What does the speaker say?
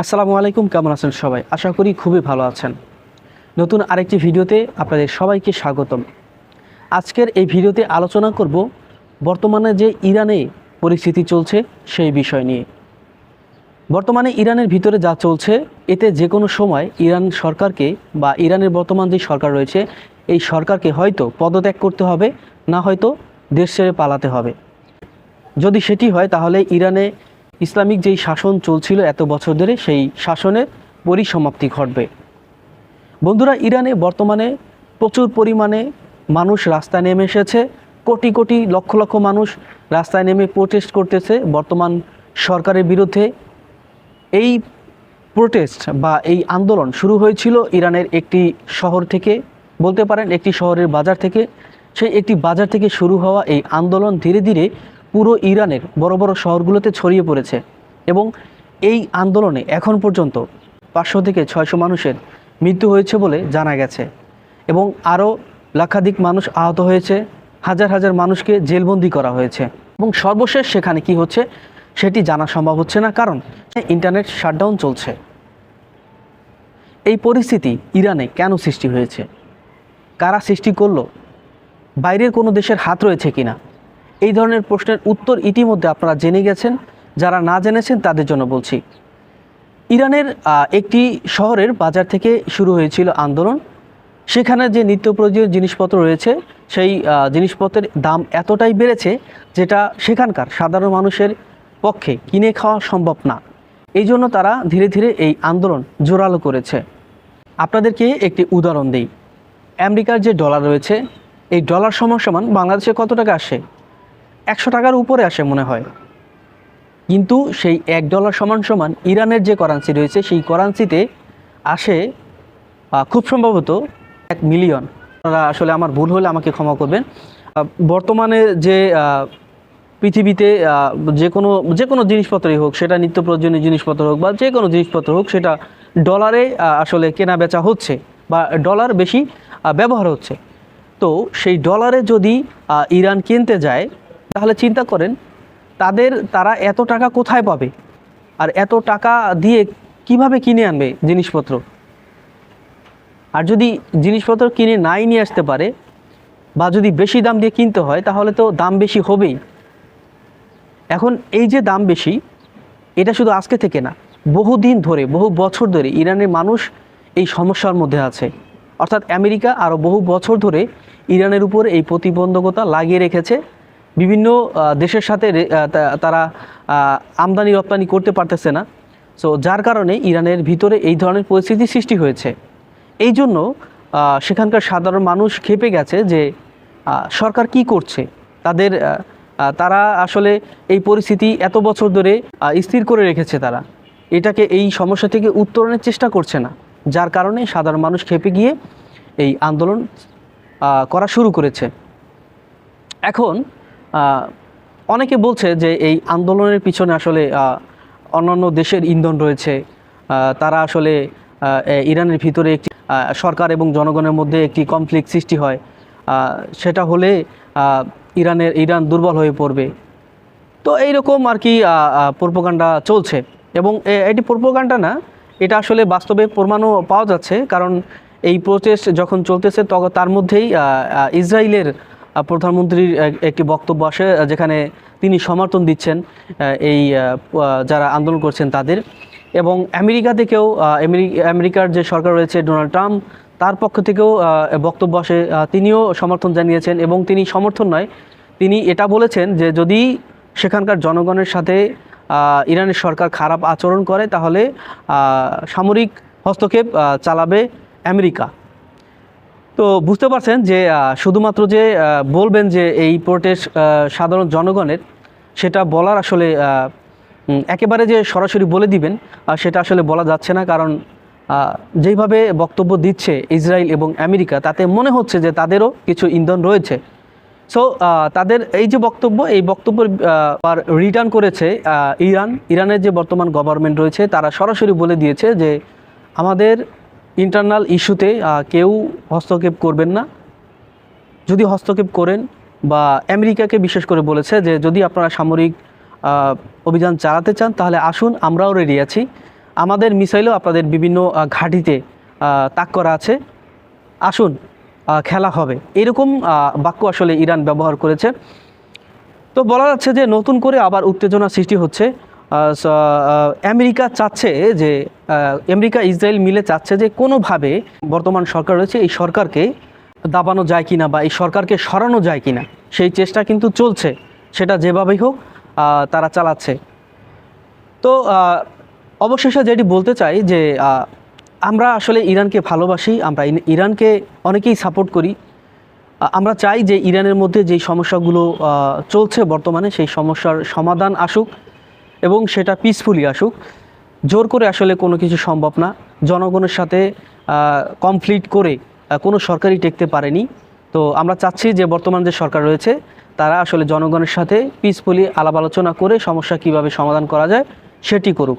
আসসালামু আলাইকুম, কেমন আছেন সবাই? আশা করি খুবই ভালো আছেন। নতুন আরেকটি ভিডিওতে আপনাদের সবাইকে স্বাগতম। আজকের এই ভিডিওতে আলোচনা করব বর্তমানে যে ইরানে পরিস্থিতি চলছে সেই বিষয় নিয়ে। বর্তমানে ইরানের ভিতরে যা চলছে, এতে যে কোনো সময় ইরান সরকারকে বা ইরানের বর্তমান যে সরকার রয়েছে, এই সরকারকে হয়তো পদত্যাগ করতে হবে, না হয়তো দেশ ছেড়ে পালাতে হবে। যদি সেটি হয়, তাহলে ইরানে ইসলামিক যেই শাসন চলছিল এত বছর ধরে, সেই শাসনের পরিসমাপ্তি ঘটবে। বন্ধুরা, ইরানে বর্তমানে প্রচুর পরিমাণে মানুষ রাস্তায় নেমে এসেছে। কোটি কোটি লক্ষ লক্ষ মানুষ রাস্তায় নেমে প্রোটেস্ট করতেছে বর্তমান সরকারের বিরুদ্ধে। এই প্রোটেস্ট বা এই আন্দোলন শুরু হয়েছিল ইরানের একটি শহর থেকে, বলতে পারেন একটি শহরের বাজার থেকে। সেই একটি বাজার থেকে শুরু হওয়া এই আন্দোলন ধীরে ধীরে পুরো ইরানের বড় বড় শহরগুলোতে ছড়িয়ে পড়েছে এবং এই আন্দোলনে এখন পর্যন্ত পাঁচশো থেকে ছয়শো মানুষের মৃত্যু হয়েছে বলে জানা গেছে এবং আরও লাখাধিক মানুষ আহত হয়েছে, হাজার হাজার মানুষকে জেলবন্দি করা হয়েছে। এবং সর্বশেষ সেখানে কি হচ্ছে সেটি জানা সম্ভব হচ্ছে না কারণ ইন্টারনেট শাটডাউন চলছে। এই পরিস্থিতি ইরানে কেন সৃষ্টি হয়েছে? কারা সৃষ্টি করল? বাইরের কোনো দেশের হাত রয়েছে কিনা? এই ধরনের প্রশ্নের উত্তর ইতিমধ্যে আপনারা জেনে গেছেন। যারা না জেনেছেন, তাদের জন্য বলছি। ইরানের একটি শহরের বাজার থেকে শুরু হয়েছিল আন্দোলন। সেখানে যে নিত্য প্রয়োজনীয় জিনিসপত্র রয়েছে, সেই জিনিসপত্রের দাম এতটাই বেড়েছে যেটা সেখানকার সাধারণ মানুষের পক্ষে কিনে খাওয়া সম্ভব না। এই জন্য তারা ধীরে ধীরে এই আন্দোলন জোরালো করেছে। আপনাদেরকে একটি উদাহরণ দিই। আমেরিকার যে ডলার রয়েছে, এই ডলার সমান বাংলাদেশে কত টাকা আসে? একশো টাকার উপরে আসে মনে হয়। কিন্তু সেই এক ডলার সমান সমান ইরানের যে কারেন্সি রয়েছে, সেই কারেন্সিতে আসে খুব সম্ভবত এক মিলিয়ন আপনারা আসলে আমার ভুল হলে আমাকে ক্ষমা করবেন। বর্তমানে যে পৃথিবীতে যে কোনো যে কোনো জিনিসপত্রই হোক, সেটা নিত্য প্রয়োজনীয় জিনিসপত্র হোক বা যে কোনো জিনিসপত্র হোক, সেটা ডলারে আসলে কেনা বেচা হচ্ছে বা ডলার বেশি ব্যবহার হচ্ছে। তো সেই ডলারে যদি ইরান কিনতে যায় তাহলে চিন্তা করেন, তাদের, তারা এত টাকা কোথায় পাবে? আর এত টাকা দিয়ে কীভাবে কিনে আনবে জিনিসপত্র? আর যদি জিনিসপত্র কিনে নাই নিয়ে আসতে পারে, বা যদি বেশি দাম দিয়ে কিনতে হয়, তাহলে তো দাম বেশি হবেই। এখন এই যে দাম বেশি, এটা শুধু আজকে থেকে না, বহুদিন ধরে, বহু বছর ধরে ইরানের মানুষ এই সমস্যার মধ্যে আছে। অর্থাৎ আমেরিকা আরও বহু বছর ধরে ইরানের উপর এই প্রতিবন্ধকতা লাগিয়ে রেখেছে। বিভিন্ন দেশের সাথে তারা আমদানি রপ্তানি করতে পারতেছে না। সো যার কারণে ইরানের ভিতরে এই ধরনের পরিস্থিতি সৃষ্টি হয়েছে। এই জন্য সেখানকার সাধারণ মানুষ খেপে গেছে যে সরকার কি করছে? তাদের তারা আসলে এই পরিস্থিতি এত বছর ধরে স্থির করে রেখেছে তারা। এটাকে এই সমস্যা থেকে উত্তরণের চেষ্টা করছে না। যার কারণে সাধারণ মানুষ খেপে গিয়ে এই আন্দোলন করা শুরু করেছে। এখন অনেকে বলছে যে এই আন্দোলনের পিছনে আসলে অন্যান্য দেশের ইন্ধন রয়েছে। তারা আসলে ইরানের ভিতরে একটি সরকার এবং জনগণের মধ্যে একটি কনফ্লিক্ট সৃষ্টি হয়। সেটা হলে ইরানের, ইরান দুর্বল হয়ে পড়বে। তো এইরকম আর কি প্রোপোগান্ডা চলছে। এবং এটি প্রোপোগান্ডা না, এটা আসলে বাস্তবে প্রমাণও পাওয়া যাচ্ছে। কারণ এই প্রোটেস্ট যখন চলতেছে তখন তার মধ্যেই ইসরায়েলের প্রধানমন্ত্রীর একটি বক্তব্য আসে যেখানে তিনি সমর্থন দিচ্ছেন এই যারা আন্দোলন করছেন তাদের। এবং আমেরিকা থেকেও আমেরিকার যে সরকার রয়েছে ডোনাল্ড ট্রাম্প, তার পক্ষ থেকেও বক্তব্য আসে। তিনিও সমর্থন জানিয়েছেন এবং তিনি সমর্থন নয়, তিনি এটা বলেছেন যে যদি সেখানকার জনগণের সাথে ইরানের সরকার খারাপ আচরণ করে, তাহলে সামরিক হস্তক্ষেপ চালাবে আমেরিকা। তো বুঝতে পারছেন যে শুধুমাত্র যে বলবেন যে এই প্রোটেস্ট সাধারণ জনগণের, সেটা বলার আসলে একেবারে যে সরাসরি বলে দিবেন সেটা আসলে বলা যাচ্ছে না। কারণ যেইভাবে বক্তব্য দিচ্ছে ইসরায়েল এবং আমেরিকা, তাতে মনে হচ্ছে যে তাদেরও কিছু ইন্ধন রয়েছে। সো তাদের এই যে বক্তব্য, এই বক্তব্য রিটার্ন করেছে ইরান। ইরানের যে বর্তমান গভর্নমেন্ট রয়েছে, তারা সরাসরি বলে দিয়েছে যে, আমাদের ইন্টারনাল ইস্যুতে কেউ হস্তক্ষেপ করবেন না। যদি হস্তক্ষেপ করেন বা আমেরিকাকে বিশেষ করে বলেছে যে, যদি আপনারা সামরিক অভিযান চালাতে চান, তাহলে আসুন, আমরাও রেডি আছি। আমাদের মিসাইলও আপনাদের বিভিন্ন ঘাঁটিতে তাক করা আছে। আসুন খেলা হবে। এরকম বাক্য আসলে ইরান ব্যবহার করেছে। তো বলা যাচ্ছে যে, নতুন করে আবার উত্তেজনা সৃষ্টি হচ্ছে। আমেরিকা চাচ্ছে যে আমেরিকা, ইসরায়েল মিলে চাচ্ছে যে কোনোভাবে বর্তমান সরকার রয়েছে এই সরকারকে দাবানো যায় কিনা বা এই সরকারকে সরানো যায় কিনা, সেই চেষ্টা কিন্তু চলছে, সেটা যেভাবেই হোক তারা চালাচ্ছে। তো অবশেষে যেটি বলতে চাই যে আমরা আসলে ইরানকে ভালোবাসি, আমরা ইরানকে অনেকেই সাপোর্ট করি। আমরা চাই যে ইরানের মধ্যে যেই সমস্যাগুলো চলছে বর্তমানে, সেই সমস্যার সমাধান আসুক এবং সেটা পিসফুলি আসুক। জোর করে আসলে কোনো কিছু সম্ভব না। জনগণের সাথে কমপ্লিট করে কোনো সরকারই টেকতে পারেনি। তো আমরা চাচ্ছি যে বর্তমান যে সরকার রয়েছে, তারা আসলে জনগণের সাথে পিসফুলি আলাপ আলোচনা করে সমস্যা কীভাবে সমাধান করা যায় সেটি করুক।